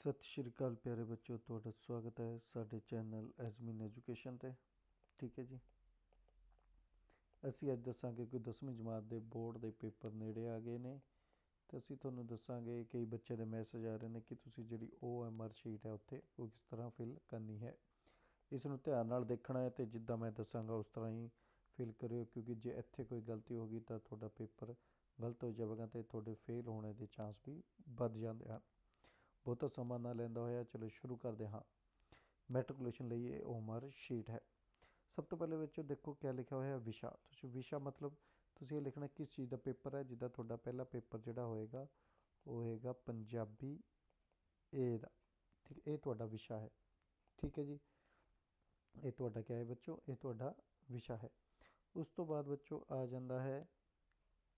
ਸਤਿ ਸ਼੍ਰੀ ਅਕਾਲ ਪਿਆਰੇ ਬੱਚਿਓ, ਤੁਹਾਡਾ ਸਵਾਗਤ ਹੈ ਸਾਡੇ ਚੈਨਲ ਐਜ਼ਮੀਨ ਐਜੂਕੇਸ਼ਨ ਤੇ। ਠੀਕ ਹੈ ਜੀ। ਅਸੀਂ ਅੱਜ ਦੱਸਾਂਗੇ ਕਿ 10ਵੀਂ ਜਮਾਤ ਦੇ ਬੋਰਡ ਦੇ ਪੇਪਰ ਨੇੜੇ ਆ ਗਏ ਨੇ ਤੇ ਅਸੀਂ ਤੁਹਾਨੂੰ ਦੱਸਾਂਗੇ ਕਈ ਬੱਚੇ ਦੇ ਮੈਸੇਜ ਆ ਰਹੇ ਨੇ ਕਿ ਤੁਸੀਂ ਜਿਹੜੀ OMR ਸ਼ੀਟ ਹੈ ਉੱਥੇ ਉਹ ਕਿਸ ਤਰ੍ਹਾਂ ਫਿਲ ਕਰਨੀ ਹੈ। ਇਸ ਨੂੰ ਧਿਆਨ ਨਾਲ ਦੇਖਣਾ ਹੈ ਤੇ ਜਿੱਦਾਂ ਮੈਂ ਦੱਸਾਂਗਾ ਉਸ ਤਰ੍ਹਾਂ ਹੀ ਫਿਲ ਕਰਿਓ, ਕਿਉਂਕਿ ਜੇ ਇੱਥੇ ਕੋਈ ਗਲਤੀ ਹੋ ਗਈ ਤਾਂ ਤੁਹਾਡਾ ਪੇਪਰ ਗਲਤ ਹੋ ਜਾਵੇਗਾ ਤੇ ਤੁਹਾਡੇ ਫੇਲ ਹੋਣੇ ਦੇ ਚਾਂਸ ਵੀ ਵੱਧ ਜਾਂਦੇ ਹਨ। ਬਹੁਤਾ ਸਮਾਂ ਨਾ ਲੈਂਦਾ ਹੋਇਆ, ਚਲੋ ਸ਼ੁਰੂ ਕਰਦੇ ਹਾਂ। ਮੈਟ੍ਰਿਕੂਲੇਸ਼ਨ ਲਈ ਇਹ ਓਮਰ ਸ਼ੀਟ ਹੈ। ਸਭ ਤੋਂ ਪਹਿਲੇ ਵਿੱਚ ਦੇਖੋ ਕਿਆ ਲਿਖਿਆ ਹੋਇਆ ਵਿਸ਼ਾ। ਤੁਸੀਂ ਵਿਸ਼ਾ ਮਤਲਬ ਤੁਸੀਂ ਇਹ ਲਿਖਣਾ ਕਿਸ ਚੀਜ਼ ਦਾ ਪੇਪਰ ਹੈ, ਜਿੱਦਾਂ ਤੁਹਾਡਾ ਪਹਿਲਾ ਪੇਪਰ ਜਿਹੜਾ ਹੋਏਗਾ, ਉਹ ਹੋਏਗਾ ਪੰਜਾਬੀ ਏ ਦਾ। ਠੀਕ, ਇਹ ਤੁਹਾਡਾ ਵਿਸ਼ਾ ਹੈ। ਠੀਕ ਹੈ ਜੀ? ਇਹ ਤੁਹਾਡਾ ਕਿਆ ਹੈ ਬੱਚੋ? ਇਹ ਤੁਹਾਡਾ ਵਿਸ਼ਾ ਹੈ। ਉਸ ਤੋਂ ਬਾਅਦ ਬੱਚੋ ਆ ਜਾਂਦਾ ਹੈ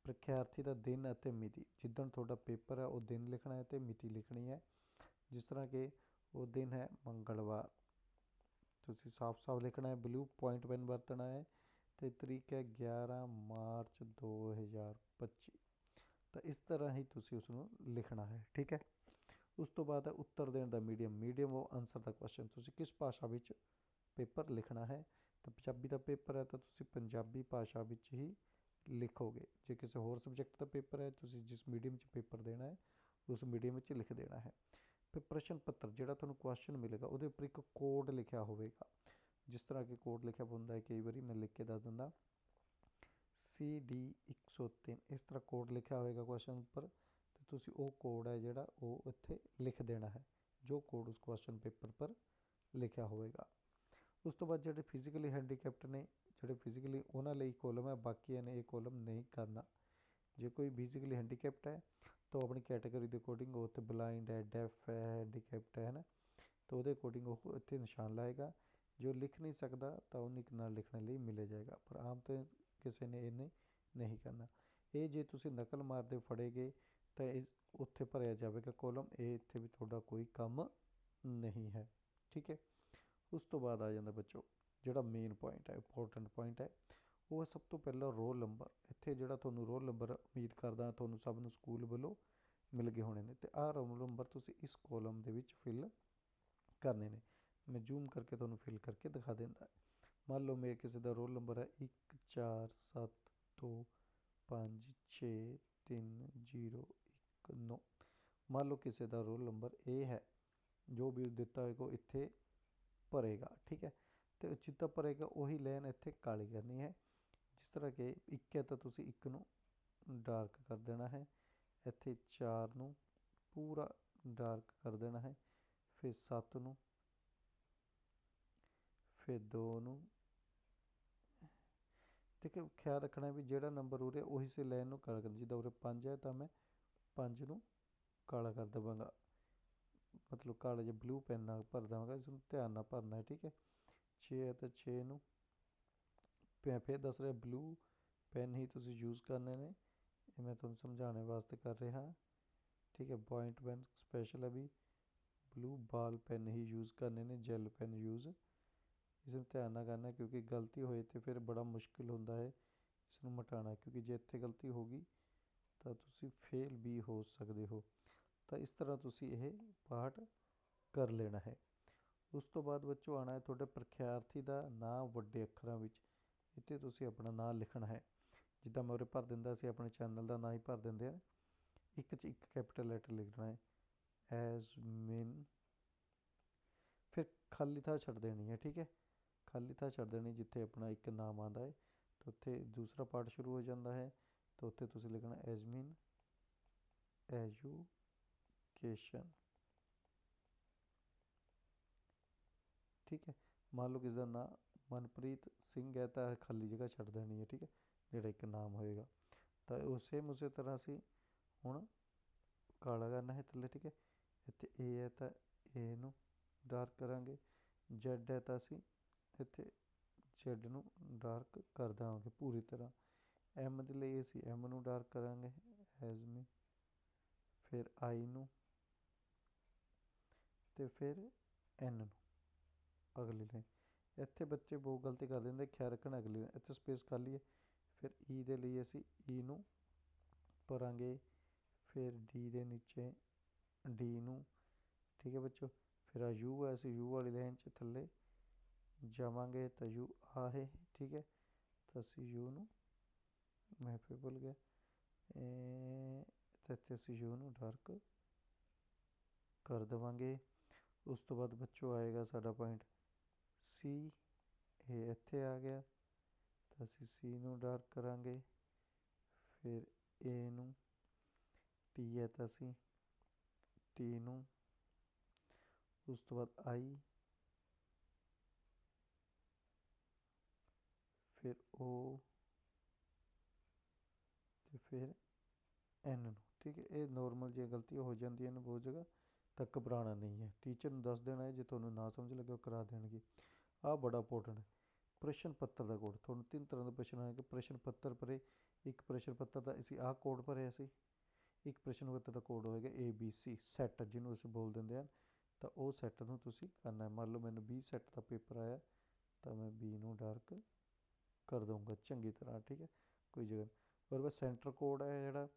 ਪ੍ਰੀਖਿਆਰਥੀ ਦਾ ਦਿਨ ਅਤੇ ਮਿਤੀ, ਜਿੱਦਣ ਤੁਹਾਡਾ ਪੇਪਰ ਹੈ, ਉਹ ਦਿਨ ਲਿਖਣਾ ਹੈ ਅਤੇ ਮਿਤੀ ਲਿਖਣੀ ਹੈ। ਜਿਸ ਤਰ੍ਹਾਂ ਕਿ ਉਹ ਦਿਨ ਹੈ ਮੰਗਲਵਾਰ। ਤੁਸੀਂ ਸਾਫ਼-ਸਾਫ਼ ਲਿਖਣਾ ਹੈ ਬਲੂ ਪੁਆਇੰਟ ਪੈਨ ਵਰਤਣਾ ਹੈ ਤੇ ਤਰੀਕ ਹੈ 11 ਮਾਰਚ 2025 ਤਾਂ ਇਸ ਤਰ੍ਹਾਂ ਹੀ ਤੁਸੀਂ ਉਸ ਨੂੰ ਲਿਖਣਾ ਹੈ, ਠੀਕ ਹੈ? ਉਸ ਤੋਂ ਬਾਅਦ ਹੈ ਉੱਤਰ ਦੇਣ ਦਾ ਮੀਡੀਅਮ। ਮੀਡੀਅਮ ਉਹ ਆਨਸਰ ਦਾ ਕੁਐਸਚਨ ਤੁਸੀਂ ਕਿਸ ਭਾਸ਼ਾ ਵਿੱਚ ਪੇਪਰ ਲਿਖਣਾ ਹੈ? ਤਾਂ ਪੰਜਾਬੀ ਦਾ ਪੇਪਰ ਹੈ, ਤਾਂ ਤੁਸੀਂ ਪੰਜਾਬੀ ਭਾਸ਼ਾ ਵਿੱਚ ਹੀ ਲਿਖੋਗੇ। ਜੇ ਕਿਸੇ ਹੋਰ ਸਬਜੈਕਟ ਦਾ ਪੇਪਰ ਹੈ, ਤੁਸੀਂ ਜਿਸ ਮੀਡੀਅਮ 'ਚ ਪੇਪਰ ਦੇਣਾ ਹੈ, ਉਸ ਮੀਡੀਅਮ ਵਿੱਚ ਲਿਖ ਦੇਣਾ ਹੈ। ਫਿਰ ਪ੍ਰਸ਼ਨ ਪੱਤਰ, ਜਿਹੜਾ ਤੁਹਾਨੂੰ ਕੁਐਸਚਨ ਮਿਲੇਗਾ, ਉਹਦੇ ਉੱਪਰ ਇੱਕ ਕੋਡ ਲਿਖਿਆ ਹੋਵੇਗਾ। ਜਿਸ ਤਰ੍ਹਾਂ ਕਿ ਕੋਡ ਲਿਖਿਆ ਹੁੰਦਾ ਹੈ, ਕਈ ਵਾਰੀ ਮੈਂ ਲਿਖ ਕੇ ਦੱਸ ਦਿੰਦਾ। ਸੀ ਡੀ 103 ਇਸ ਤਰ੍ਹਾਂ ਕੋਡ ਲਿਖਿਆ ਹੋਵੇਗਾ ਕੁਐਸਚਨ ਉੱਪਰ, ਤੇ ਤੁਸੀਂ ਉਹ ਕੋਡ ਹੈ ਜਿਹੜਾ ਉਹ ਇੱਥੇ ਲਿਖ ਦੇਣਾ ਹੈ, ਜੋ ਕੋਡ ਉਸ ਕੁਐਸਚਨ ਪੇਪਰ ਪਰ ਲਿਖਿਆ ਹੋਵੇਗਾ। ਉਸ ਤੋਂ ਬਾਅਦ ਜਿਹੜੇ ਫਿਜ਼ੀਕਲੀ ਹੈਂਡੀਕੈਪਟ ਨੇ ਜਿਹੜੇ ਫਿਜ਼ੀਕਲੀ ਉਹਨਾਂ ਲਈ ਕੋਲਮ ਹੈ, ਬਾਕੀਆਂ ਨੇ ਇਹ ਕੋਲਮ ਨਹੀਂ ਕਰਨਾ। ਜੇ ਕੋਈ ਫਿਜ਼ੀਕਲੀ ਹੈਂਡੀਕੈਪਟ ਹੈ, ਤਾਂ ਆਪਣੀ ਕੈਟਾਗਰੀ ਦੇ ਅਕੋਰਡਿੰਗ ਉਹ ਉੱਥੇ ਬਲਾਈਂਡ ਹੈ ਡੈਫ ਹੈ ਹੈਂਡੀਕੈਪਟ ਹੈ ਨਾ ਤਾਂ ਉਹਦੇ ਅਕੋਰਡਿੰਗ ਉਹ ਇੱਥੇ ਨਿਸ਼ਾਨ ਲਾਏਗਾ। ਜੋ ਲਿਖ ਨਹੀਂ ਸਕਦਾ, ਤਾਂ ਉਹ ਇੱਕ ਨਾਲ ਲਿਖਣ ਲਈ ਮਿਲੇ ਜਾਏਗਾ। ਪਰ ਆਮ ਤੇ ਕਿਸੇ ਨੇ ਇਹ ਨਹੀਂ ਕਰਨਾ। ਇਹ ਜੇ ਤੁਸੀਂ ਨਕਲ ਮਾਰਦੇ ਫੜੇਗੇ, ਤਾਂ ਇਸ ਉੱਥੇ ਭਰਿਆ ਜਾਵੇਗਾ ਕੋਲਮ ਇਹ ਇੱਥੇ ਵੀ ਤੁਹਾਡਾ ਕੋਈ ਕੰਮ ਨਹੀਂ ਹੈ। ਠੀਕ ਹੈ? ਉਸ ਤੋਂ ਬਾਅਦ ਆ ਜਾਂਦਾ ਬੱਚੋ। ਜਿਹੜਾ ਮੇਨ ਪੁਆਇੰਟ ਹੈ ਇੰਪੋਰਟੈਂਟ ਪੁਆਇੰਟ ਹੈ, ਉਹ ਹੈ ਸਭ ਤੋਂ ਪਹਿਲਾਂ ਰੋਲ ਨੰਬਰ ਇੱਥੇ ਜਿਹੜਾ ਤੁਹਾਨੂੰ ਰੋਲ ਨੰਬਰ ਉਮੀਦ ਕਰਦਾ ਤੁਹਾਨੂੰ ਸਭ ਨੂੰ ਸਕੂਲ ਵੱਲੋਂ ਮਿਲ ਗਏ ਹੋਣੇ ਨੇ। ਤੇ ਆਹ ਰੋਲ ਨੰਬਰ ਤੁਸੀਂ ਇਸ ਕਾਲਮ ਦੇ ਵਿੱਚ ਫਿਲ ਕਰਨੇ ਨੇ। ਮੈਂ ਜ਼ੂਮ ਕਰਕੇ ਤੁਹਾਨੂੰ ਫਿਲ ਕਰਕੇ ਦਿਖਾ ਦਿੰਦਾ। ਮੰਨ ਲਓ ਮੇਰੇ ਕਿਸੇ ਦਾ ਰੋਲ ਨੰਬਰ ਹੈ 1472563019 ਮੰਨ ਲਓ ਕਿਸੇ ਦਾ ਰੋਲ ਨੰਬਰ ਇਹ ਹੈ, ਜੋ ਵੀ ਦਿੱਤਾ ਹੋਏਗਾ ਉਹ ਇੱਥੇ ਭਰੇਗਾ, ਠੀਕ ਹੈ? ਤੇ ਉਚਿਤਾ ਭਰੇਗਾ, ਉਹੀ ਲਾਈਨ ਇੱਥੇ ਕਾਲੀ ਕਰਨੀ ਹੈ। ਜਿਸ ਤਰ੍ਹਾਂ ਕਿ ਇੱਕ ਹੈ ਤਾਂ ਤੁਸੀਂ ਇੱਕ ਨੂੰ ਡਾਰਕ ਕਰ ਦੇਣਾ ਹੈ। ਇੱਥੇ 4 ਨੂੰ ਪੂਰਾ ਡਾਰਕ ਕਰ ਦੇਣਾ ਹੈ। ਫਿਰ 7 ਨੂੰ, ਫਿਰ 2 ਨੂੰ। ਦੇਖੋ, ਖਿਆਲ ਰੱਖਣਾ ਵੀ ਜਿਹੜਾ ਨੰਬਰ ਉਰੇ, ਉਹੀ ਸੇ ਲਾਈਨ ਨੂੰ ਕਾਲਾ ਕਰਨਾ ਜਿੱਦਾਂ ਉਰੇ 5 ਹੈ, ਤਾਂ ਮੈਂ 5 ਨੂੰ ਕਾਲਾ ਕਰ ਦੇਵਾਂਗਾ। ਮਤਲਬ ਕਾਲਾ ਜਿਹਾ ਬਲੂ ਪੈਨ ਨਾਲ ਭਰ ਦੇਵਾਂਗਾ, ਇਸ ਨੂੰ ਧਿਆਨ ਨਾਲ ਭਰਨਾ ਹੈ, ਠੀਕ ਹੈ। 6 ਅਤੇ ਤਾਂ 6 ਨੂੰ ਮੈਂ ਫਿਰ ਦੱਸ ਰਿਹਾ ਬਲੂ ਪੈਨ ਹੀ ਤੁਸੀਂ ਯੂਜ਼ ਕਰਨੇ ਨੇ। ਇਹ ਮੈਂ ਤੁਹਾਨੂੰ ਸਮਝਾਉਣ ਵਾਸਤੇ ਕਰ ਰਿਹਾ। ਠੀਕ ਹੈ ਪੁਆਇੰਟ ਪੈਨ ਸਪੈਸ਼ਲ ਹੈ ਵੀ। ਬਲੂ ਬਾਲ ਪੈਨ ਹੀ ਯੂਜ਼ ਕਰਨੇ ਨੇ ਜੈਲ ਪੈਨ ਯੂਜ਼ ਇਸ ਨੂੰ ਧਿਆਨ ਨਾਲ ਕਰਨਾ ਕਿਉਂਕਿ ਗਲਤੀ ਹੋਏ ਤੇ ਫਿਰ ਬੜਾ ਮੁਸ਼ਕਿਲ ਹੁੰਦਾ ਹੈ ਇਸ ਨੂੰ ਮਟਾਉਣਾ ਕਿਉਂਕਿ ਜੇ ਇੱਥੇ ਗਲਤੀ ਹੋ ਗਈ ਤਾਂ ਤੁਸੀਂ ਫੇਲ ਵੀ ਹੋ ਸਕਦੇ ਹੋ। ਤਾਂ ਇਸ ਤਰ੍ਹਾਂ ਤੁਸੀਂ ਇਹ ਪਾਠ ਕਰ ਲੈਣਾ ਹੈ। ਉਸ ਤੋਂ ਬਾਅਦ ਬੱਚੋ ਆਣਾ ਹੈ ਤੁਹਾਡੇ ਪ੍ਰਖਿਆਰਥੀ ਦਾ ਨਾਂ ਵੱਡੇ ਅੱਖਰਾਂ ਵਿੱਚ, ਇੱਥੇ ਤੁਸੀਂ ਆਪਣਾ ਨਾਂ ਲਿਖਣਾ ਹੈ। ਜਿੱਦਾਂ ਮੈਂ ਉਰੇ ਭਰ ਦਿੰਦਾ ਸੀ ਆਪਣੇ ਚੈਨਲ ਦਾ ਨਾਂ ਹੀ ਭਰ ਦਿੰਦੇ ਆ ਇੱਕ 'ਚ ਇੱਕ ਕੈਪੀਟਲ ਲੈਟਰ ਲਿਖਣਾ ਹੈ, ਐਜ਼ ਮਿਨ। ਫਿਰ ਖਾਲੀ ਥਾਂ ਛੱਡ ਦੇਣੀ ਹੈ, ਠੀਕ ਹੈ? ਖਾਲੀ ਥਾਂ ਛੱਡ ਦੇਣੀ ਜਿੱਥੇ ਆਪਣਾ ਇੱਕ ਨਾਮ ਆਂਦਾ ਹੈ, ਤਾਂ ਉੱਥੇ ਦੂਸਰਾ ਪਾਰਟ ਸ਼ੁਰੂ ਹੋ ਜਾਂਦਾ ਹੈ, ਤਾਂ ਉੱਥੇ ਤੁਸੀਂ ਲਿਖਣਾ ਐਜ਼ ਮਿਨ। ਐਜੂਕੇਸ਼ਨ। ਠੀਕ ਹੈ। ਮੰਨ ਲਓ ਕਿਸ ਦਾ ਨਾਮ ਮਨਪ੍ਰੀਤ ਸਿੰਘ ਹੈ ਤਾਂ ਖਾਲੀ ਜਗ੍ਹਾ ਛੱਡ ਦੇਣੀ ਹੈ, ਠੀਕ ਹੈ। ਜਿਹੜਾ ਇੱਕ ਨਾਮ ਹੋਏਗਾ। ਤਾਂ ਉਸੇ ਉਸੇ ਤਰ੍ਹਾਂ ਅਸੀਂ ਹੁਣ ਕਾਲਾ ਕਰਨਾ ਹੈ ਥੱਲੇ, ਠੀਕ ਹੈ। ਇੱਥੇ ਏ ਹੈ ਤਾਂ ਏ ਨੂੰ ਡਾਰਕ ਕਰਾਂਗੇ। ਜ਼ੈਡ ਹੈ ਤਾਂ ਅਸੀਂ ਇੱਥੇ ਜ਼ੈਡ ਨੂੰ ਡਾਰਕ ਕਰ ਦਾਂਗੇ ਪੂਰੀ ਤਰ੍ਹਾਂ। ਐਮ ਦੇ ਲਈ ਅਸੀਂ ਐਮ ਨੂੰ ਡਾਰਕ ਕਰਾਂਗੇ ਐਜ਼ ਮੀ ਫਿਰ ਆਈ ਨੂੰ ਤੇ ਫਿਰ ਐਨ ਨੂੰ। ਅਗਲੀ ਲਾਈਨ। ਇੱਥੇ ਬੱਚੇ ਬਹੁਤ ਗਲਤੀ ਕਰ ਦਿੰਦੇ ਖਿਆਲ ਰੱਖਣਾ ਅਗਲੀ ਲਾਈਨ। ਇੱਥੇ ਸਪੇਸ ਖਾਲੀ ਹੈ। ਫਿਰ ਈ ਦੇ ਲਈ ਅਸੀਂ ਈ ਨੂੰ ਭਰਾਂਗੇ। ਫਿਰ ਡੀ ਦੇ ਨੀਚੇ ਡੀ ਨੂੰ। ਠੀਕ ਹੈ ਬੱਚੋ? ਫਿਰ ਆ ਯੂ ਹੈ, ਅਸੀਂ ਯੂ ਵਾਲੀ ਲਾਈਨ 'ਚ ਥੱਲੇ ਜਾਵਾਂਗੇ ਤਾਂ ਯੂ ਆ ਹੈ। ਠੀਕ ਹੈ? ਤਾਂ ਅਸੀਂ ਯੂ ਨੂੰ, ਮੈਂ ਫਿਰ ਭੁੱਲ ਗਿਆ। ਇਹ, ਤਾਂ ਇੱਥੇ ਅਸੀਂ ਯੂ ਨੂੰ ਡਾਰਕ ਕਰ ਦੇਵਾਂਗੇ। ਉਸ ਤੋਂ ਬਾਅਦ ਬੱਚੋ ਆਏਗਾ ਸਾਡਾ ਪੁਆਇੰਟ ਸੀ, ਇਹ ਇੱਥੇ ਆ ਗਿਆ। ਤਾਂ ਅਸੀਂ ਸੀ ਨੂੰ ਡਾਰਕ ਕਰਾਂਗੇ। ਫਿਰ ਏ ਨੂੰ ਟੀ ਹੈ ਤਾਂ ਅਸੀਂ ਟੀ ਨੂੰ। ਉਸ ਤੋਂ ਬਾਅਦ ਆਈ ਫਿਰ ਓ ਤੇ ਫਿਰ ਐਨ ਨੂੰ। ਠੀਕ ਹੈ, ਇਹ ਨੋਰਮਲ ਜਿਹੀਆਂ ਗਲਤੀਆਂ ਹੋ ਜਾਂਦੀਆਂ ਨੇ ਬਹੁਤ ਜਗ੍ਹਾ। ਤਾਂ ਘਬਰਾਉਣਾ ਨਹੀਂ ਹੈ। ਟੀਚਰ ਨੂੰ ਦੱਸ ਦੇਣਾ ਹੈ, ਜੇ ਤੁਹਾਨੂੰ ਨਾ ਸਮਝ ਲੱਗੇ ਉਹ ਕਰਾ ਦੇਣਗੇ। ਆਹ ਬੜਾ ਇੰਪੋਰਟੈਂਟ ਹੈ। ਪ੍ਰਸ਼ਨ ਪੱਤਰ ਦਾ ਕੋਡ ਤੁਹਾਨੂੰ ਤਿੰਨ ਤਰ੍ਹਾਂ ਦੇ ਪ੍ਰਸ਼ਨ ਆਏਗੇ ਪ੍ਰਸ਼ਨ ਪੱਤਰ ਭਰੇ ਇੱਕ ਪ੍ਰਸ਼ਨ ਪੱਤਰ ਦਾ ਅਸੀਂ ਆਹ ਕੋਡ ਭਰਿਆ ਸੀ। ਇੱਕ ਪ੍ਰਸ਼ਨ ਪੱਤਰ ਦਾ ਕੋਡ ਹੋਏਗਾ ਏ ਬੀ ਸੀ ਸੈੱਟ ਜਿਹਨੂੰ ਅਸੀਂ ਬੋਲ ਦਿੰਦੇ ਹਨ ਤਾਂ ਉਹ ਸੈੱਟ ਨੂੰ ਤੁਸੀਂ ਕਰਨਾ ਹੈ। ਮੰਨ ਲਓ ਮੈਨੂੰ 20 ਸੈੱਟ ਦਾ ਪੇਪਰ ਆਇਆ, ਤਾਂ ਮੈਂ ਬੀ ਨੂੰ ਡਾਰਕ ਕਰ ਦਊਂਗਾ। ਚੰਗੀ ਤਰ੍ਹਾਂ, ਠੀਕ ਹੈ? ਕੋਈ ਜਗ੍ਹਾ ਔਰ ਬਸ ਸੈਂਟਰ ਕੋਡ ਹੈ ਜਿਹੜਾ।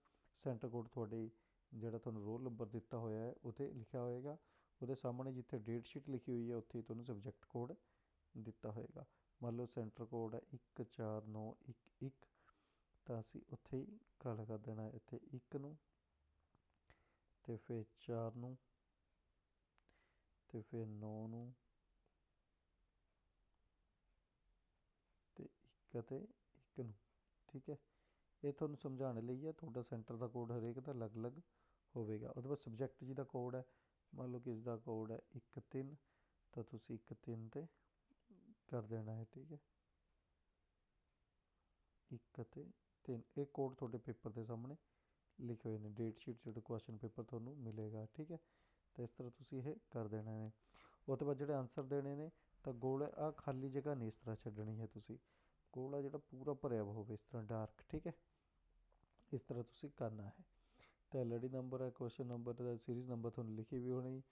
ਸੈਂਟਰ ਕੋਡ ਤੁਹਾਡੇ ਜਿਹੜਾ ਤੁਹਾਨੂੰ ਰੋਲ ਨੰਬਰ ਦਿੱਤਾ ਹੋਇਆ ਹੈ ਉਤੇ ਲਿਖਿਆ ਹੋਏਗਾ। ਉਹਦੇ ਸਾਹਮਣੇ ਜਿੱਥੇ ਡੇਟ ਸ਼ੀਟ ਲਿਖੀ ਹੋਈ ਹੈ, ਉੱਥੇ ਤੁਹਾਨੂੰ ਸਬਜੈਕਟ ਕੋਡ ਦਿੱਤਾ ਹੋਏਗਾ। ਮੰਨ ਲਓ ਸੈਂਟਰ ਕੋਡ ਹੈ 14911 ਤਾਂ ਅਸੀਂ ਉੱਥੇ ਹੀ ਕਾਲਾ ਕਰ ਦੇਣਾ ਇੱਥੇ 1 ਨੂੰ ਤੇ ਫਿਰ 4 ਨੂੰ ਤੇ ਫਿਰ 9 ਨੂੰ ਤੇ 1 ਅਤੇ 1 ਨੂੰ। ਠੀਕ ਹੈ? ਇਹ ਤੁਹਾਨੂੰ ਸਮਝਾਉਣ ਲਈ ਹੈ, ਤੁਹਾਡਾ ਸੈਂਟਰ ਦਾ ਕੋਡ ਹਰੇਕ ਦਾ ਅਲੱਗ-ਅਲੱਗ ਹੋਵੇਗਾ। ਉਹਦੇ ਬਾਅਦ ਸਬਜੈਕਟ ਜੀ ਦਾ ਕੋਡ ਹੈ, ਮੰਨ ਲਓ ਕਿ ਇਸ ਦਾ ਕੋਡ ਹੈ 1 3 ਤਾਂ ਤੁਸੀਂ 1 3 ਤੇ ਕਰ ਦੇਣਾ ਹੈ, ਠੀਕ ਹੈ। 1 ਤੇ 3 ਇਹ ਕੋਡ ਤੁਹਾਡੇ ਪੇਪਰ ਦੇ ਸਾਹਮਣੇ ਲਿਖੇ ਹੋਏ ਨੇ, ਡੇਟ ਸ਼ੀਟ ਜਿਹੜਾ ਕੁਐਸਚਨ ਪੇਪਰ ਤੁਹਾਨੂੰ ਮਿਲੇਗਾ, ਠੀਕ ਹੈ। ਤਾਂ ਇਸ ਤਰ੍ਹਾਂ ਤੁਸੀਂ ਇਹ ਕਰ ਦੇਣਾ ਨੇ ਉਹ ਤੋਂ ਬਾਅਦ ਜਿਹੜੇ ਆਨਸਰ ਦੇਣੇ ਨੇ, ਤਾਂ ਗੋਲ ਆ ਖਾਲੀ ਜਗ੍ਹਾ ਨਹੀਂ ਇਸ ਤਰ੍ਹਾਂ ਛੱਡਣੀ ਹੈ ਤੁਸੀਂ। ਗੋਲਾ ਜਿਹੜਾ ਪੂਰਾ ਭਰਿਆ ਹੋਵੇ, ਇਸ ਤਰ੍ਹਾਂ ਡਾਰਕ ਠੀਕ ਹੈ। ਇਸ ਤਰ੍ਹਾਂ ਤੁਸੀਂ ਕਰਨਾ ਹੈ। ਤਾਂ ਐਲਡੀ ਨੰਬਰ ਹੈ ਕੁਐਸਚਨ ਨੰਬਰ ਦਾ ਸੀਰੀਜ਼ ਨੰਬਰ ਤੁਹਾਨੂੰ ਲਿਖੀ ਵੀ ਹੋਣੀ।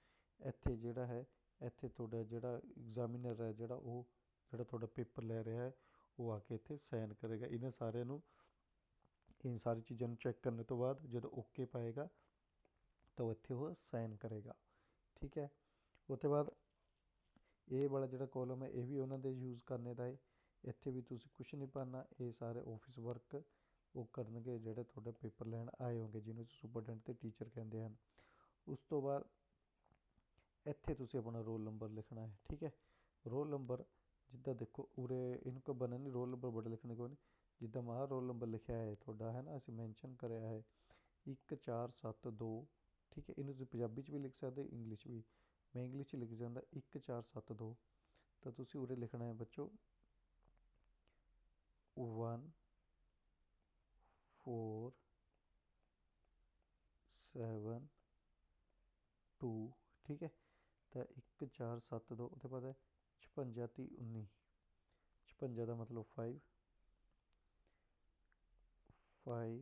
ਇੱਥੇ ਜਿਹੜਾ ਹੈ, ਇੱਥੇ ਤੁਹਾਡਾ ਜਿਹੜਾ ਐਗਜ਼ਾਮੀਨਰ ਹੈ, ਜਿਹੜਾ ਉਹ, ਜਿਹੜਾ ਤੁਹਾਡਾ ਪੇਪਰ ਲੈ ਰਿਹਾ ਹੈ, ਉਹ ਆ ਕੇ ਇੱਥੇ ਸਾਈਨ ਕਰੇਗਾ। ਇਹਨਾਂ ਸਾਰਿਆਂ ਨੂੰ, ਇਹ ਸਾਰੀ ਚੀਜ਼ਾਂ ਨੂੰ ਚੈੱਕ ਕਰਨ ਤੋਂ ਬਾਅਦ ਜਦੋਂ ਓਕੇ ਪਾਏਗਾ, ਤਾਂ ਇੱਥੇ ਉਹ ਸਾਈਨ ਕਰੇਗਾ। ਠੀਕ ਹੈ? ਉਸ ਤੋਂ ਬਾਅਦ ਇਹ ਵਾਲਾ ਜਿਹੜਾ ਕਾਲਮ ਹੈ, ਇਹ ਵੀ ਉਹਨਾਂ ਦੇ ਯੂਜ਼ ਕਰਨੇ ਦਾ ਹੈ। ਇੱਥੇ ਵੀ ਤੁਸੀਂ ਕੁਝ ਨਹੀਂ ਪਾਣਾ ਇਹ ਸਾਰੇ ਆਫਿਸ ਵਰਕ ਉਹ ਕਰਨਗੇ ਜਿਹੜੇ ਤੁਹਾਡੇ ਪੇਪਰ ਲੈਣ ਆਏ ਹੋਣਗੇ, ਜਿਹਨੂੰ ਸੁਪਰਡੈਂਟ ਤੇ ਟੀਚਰ ਕਹਿੰਦੇ ਹਨ। ਉਸ ਤੋਂ ਬਾਅਦ ਇੱਥੇ ਤੁਸੀਂ ਆਪਣਾ ਰੋਲ ਨੰਬਰ ਲਿਖਣਾ ਹੈ, ਠੀਕ ਹੈ? ਰੋਲ ਨੰਬਰ ਜਿੱਦਾਂ ਦੇਖੋ, ਉਰੇ ਇਹਨੂੰ ਕੋ ਬਣਨ ਨਹੀਂ, ਰੋਲ ਨੰਬਰ ਬੜਾ ਲਿਖਣੇ ਕੋ ਨਹੀਂ। ਜਿੱਦਾਂ ਮਾਹ ਰੋਲ ਨੰਬਰ ਲਿਖਿਆ ਹੈ ਤੁਹਾਡਾ, ਹੈ ਨਾ? ਅਸੀਂ ਮੈਂਸ਼ਨ ਕਰਿਆ ਹੈ 1472 ਠੀਕ ਹੈ? ਇਹਨੂੰ ਤੁਸੀਂ ਪੰਜਾਬੀ 'ਚ ਵੀ ਲਿਖ ਸਕਦੇ, ਇੰਗਲਿਸ਼ ਵੀ। ਮੈਂ ਇੰਗਲਿਸ਼ 'ਚ ਲਿਖ ਜਾਂਦਾ 1472 ਤਾਂ ਤੁਸੀਂ ਉਰੇ ਲਿਖਣਾ ਹੈ ਬੱਚੋ 1 4 7 2 ਠੀਕ ਹੈ ਤਾਂ 1472 ਉਹਦੇ ਬਾਅਦ ਹੈ 56 ਤੀ 19 56 ਦਾ ਮਤਲਬ 5 5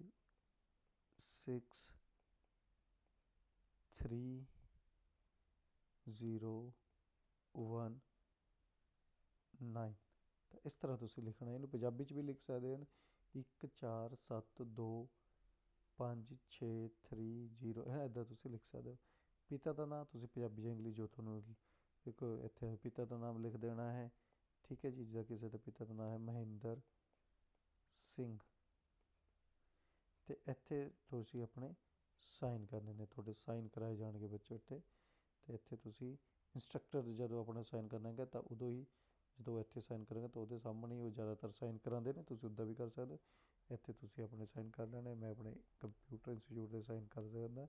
6 3 0 1 9 ਤਾਂ ਇਸ ਤਰ੍ਹਾਂ ਤੁਸੀਂ ਲਿਖਣਾ ਇਹਨੂੰ ਪੰਜਾਬੀ 'ਚ ਵੀ ਲਿਖ ਸਕਦੇ ਹਨ 1 4 7 2 5 6 3 0 ਹੈ ਇੱਦਾਂ ਤੁਸੀਂ ਲਿਖ ਸਕਦੇ ਹੋ। ਪਿਤਾ ਦਾ ਨਾਂ ਤੁਸੀਂ ਪੰਜਾਬੀ ਜਾਂ ਇੰਗਲਿਸ਼ ਜੋ ਤੁਹਾਨੂੰ ਇੱਕ ਇੱਥੇ ਪਿਤਾ ਦਾ ਨਾਮ ਲਿਖ ਦੇਣਾ ਹੈ। ਠੀਕ ਹੈ ਜੀ, ਜਿੱਦਾਂ ਕਿਸੇ ਦਾ ਪਿਤਾ ਦਾ ਨਾਂ ਹੈ ਮਹਿੰਦਰ ਸਿੰਘ। ਤੇ ਇੱਥੇ ਤੁਸੀਂ ਆਪਣੇ ਸਾਈਨ ਕਰਨੇ ਨੇ। ਤੁਹਾਡੇ ਸਾਈਨ ਕਰਾਏ ਜਾਣਗੇ ਬੱਚੇ ਉੱਤੇ। ਤੇ ਇੱਥੇ ਤੁਸੀਂ ਇੰਸਟਰਕਟਰ ਜਦੋਂ ਆਪਣਾ ਸਾਈਨ ਕਰਨਾ ਹੈਗਾ ਤਾਂ ਉਦੋਂ ਹੀ ਜਦੋਂ ਇੱਥੇ ਸਾਈਨ ਕਰਾਂਗੇ ਤਾਂ ਉਹਦੇ ਸਾਹਮਣੇ ਹੀ ਉਹ ਜ਼ਿਆਦਾਤਰ ਸਾਈਨ ਕਰਾਉਂਦੇ ਨੇ, ਤੁਸੀਂ ਉੱਦਾਂ ਵੀ ਕਰ ਸਕਦੇ ਇੱਥੇ ਤੁਸੀਂ ਆਪਣੇ ਸਾਈਨ ਕਰ ਲੈਣੇ, ਮੈਂ ਆਪਣੇ ਕੰਪਿਊਟਰ ਇੰਸਟੀਚਿਊਟ ਦੇ ਸਾਈਨ ਕਰ ਦਿੰਦਾ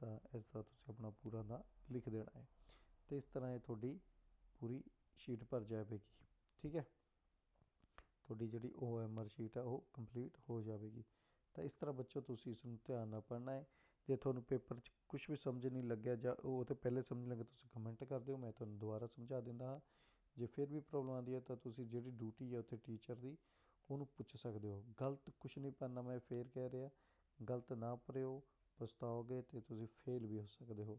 ਤਾਂ ਇਸ ਤਰ੍ਹਾਂ ਤੁਸੀਂ ਆਪਣਾ ਪੂਰਾ ਨਾਂ ਲਿਖ ਦੇਣਾ ਹੈ। ਤੇ ਇਸ ਤਰ੍ਹਾਂ ਇਹ ਤੁਹਾਡੀ ਪੂਰੀ ਸ਼ੀਟ ਭਰ ਜਾਵੇਗੀ, ਠੀਕ ਹੈ? ਤੁਹਾਡੀ ਜਿਹੜੀ ਓ ਐਮ ਆਰ ਸ਼ੀਟ ਹੈ ਉਹ ਕੰਪਲੀਟ ਹੋ ਜਾਵੇਗੀ। ਤਾਂ ਇਸ ਤਰ੍ਹਾਂ ਬੱਚੋ, ਤੁਸੀਂ ਇਸ ਨੂੰ ਧਿਆਨ ਨਾਲ ਪੜ੍ਹਨਾ ਹੈ। ਜੇ ਤੁਹਾਨੂੰ ਪੇਪਰ 'ਚ ਕੁਝ ਵੀ ਸਮਝ ਨਹੀਂ ਲੱਗਿਆ ਜਾਂ ਉਹ ਤਾਂ ਪਹਿਲੇ ਸਮਝ ਲੱਗੇ, ਤੁਸੀਂ ਕਮੈਂਟ ਕਰ ਦਿਓ, ਮੈਂ ਤੁਹਾਨੂੰ ਦੁਬਾਰਾ ਸਮਝਾ ਦਿੰਦਾ ਹਾਂ। ਜੇ ਫਿਰ ਵੀ ਪ੍ਰੋਬਲਮ ਆਉਂਦੀ ਹੈ ਤਾਂ ਤੁਸੀਂ ਜਿਹੜੀ ਡਿਊਟੀ ਹੈ ਉੱਥੇ ਟੀਚਰ ਦੀ, ਉਹਨੂੰ ਪੁੱਛ ਸਕਦੇ ਹੋ। ਗਲਤ ਕੁਝ ਨਹੀਂ ਪਾਣਾ ਮੈਂ ਫੇਰ ਕਹਿ ਰਿਹਾ, ਗਲਤ ਨਾ ਭਰਿਓ ਪਛਤਾਓਗੇ ਤੇ ਤੁਸੀਂ ਫੇਲ ਵੀ ਹੋ ਸਕਦੇ ਹੋ।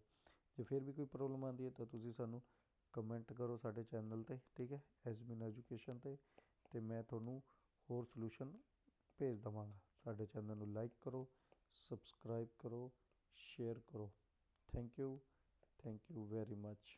ਜੇ ਫਿਰ ਵੀ ਕੋਈ ਪ੍ਰੋਬਲਮ ਆਉਂਦੀ ਹੈ ਤਾਂ ਤੁਸੀਂ ਸਾਨੂੰ ਕਮੈਂਟ ਕਰੋ ਸਾਡੇ ਚੈਨਲ ਤੇ, ਠੀਕ ਹੈ? ਐਸਬੀਨ ਐਜੂਕੇਸ਼ਨ ਤੇ ਤੇ ਮੈਂ ਤੁਹਾਨੂੰ ਹੋਰ ਸੋਲੂਸ਼ਨ ਭੇਜ ਦਵਾਂਗਾ। ਸਾਡੇ ਚੈਨਲ ਨੂੰ ਲਾਈਕ ਕਰੋ ਸਬਸਕ੍ਰਾਈਬ ਕਰੋ ਸ਼ੇਅਰ ਕਰੋ। Thank you thank you very much